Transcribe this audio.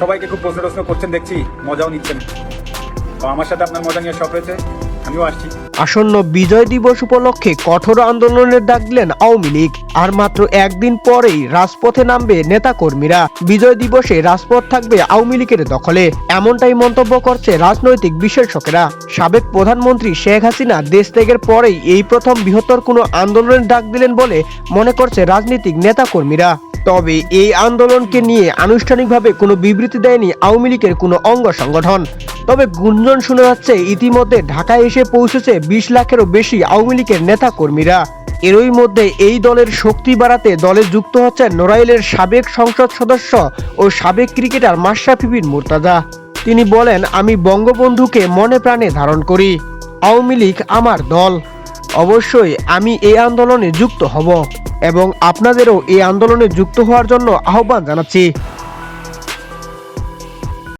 সবাইকে খুব প্রশ্ন টশ্ন করছেন, দেখছি মজাও নিচ্ছেন। আমার সাথে আপনার মজা নিয়ে শখ হয়েছে আমিও আসছি। আসন্ন বিজয় দিবস উপলক্ষে কঠোর আন্দোলনের ডাক দিলেন আওয়ামী লীগ, আর মাত্র একদিন পরেই রাজপথে নামবে নেতাকর্মীরা। বিজয় দিবসে রাজপথ থাকবে আওয়ামী লীগের দখলে, এমনটাই মন্তব্য করছে রাজনৈতিক বিশেষজ্ঞরা সাবেক প্রধানমন্ত্রী শেখ হাসিনা দেশ ত্যাগের পরেই এই প্রথম বৃহত্তর কোনো আন্দোলনের ডাক দিলেন বলে মনে করছে রাজনৈতিক নেতাকর্মীরা। তবে এই আন্দোলনকে নিয়ে আনুষ্ঠানিকভাবে কোনো বিবৃতি দেয়নি আওয়ামী লীগের কোনো অঙ্গ সংগঠন। তবে গুঞ্জন শোনা যাচ্ছে, ইতিমধ্যে ঢাকায় এসে পৌঁছেছে বিশ লাখেরও বেশি আওয়ামী লীগের নেতা কর্মীরা এরই মধ্যে এই দলের শক্তি বাড়াতে দলে যুক্ত হচ্ছেন নড়াইলের সাবেক সংসদ সদস্য ও সাবেক ক্রিকেটার মাশরাফি মুর্তাজা। তিনি বলেন, আমি বঙ্গবন্ধুকে মনে প্রাণে ধারণ করি। আওয়ামী লীগ আমার দল। অবশ্যই আমি এই আন্দোলনে যুক্ত হব। এবং আপনাদেরও এই আন্দোলনে যুক্ত হওয়ার জন্য আহ্বান জানাচ্ছি।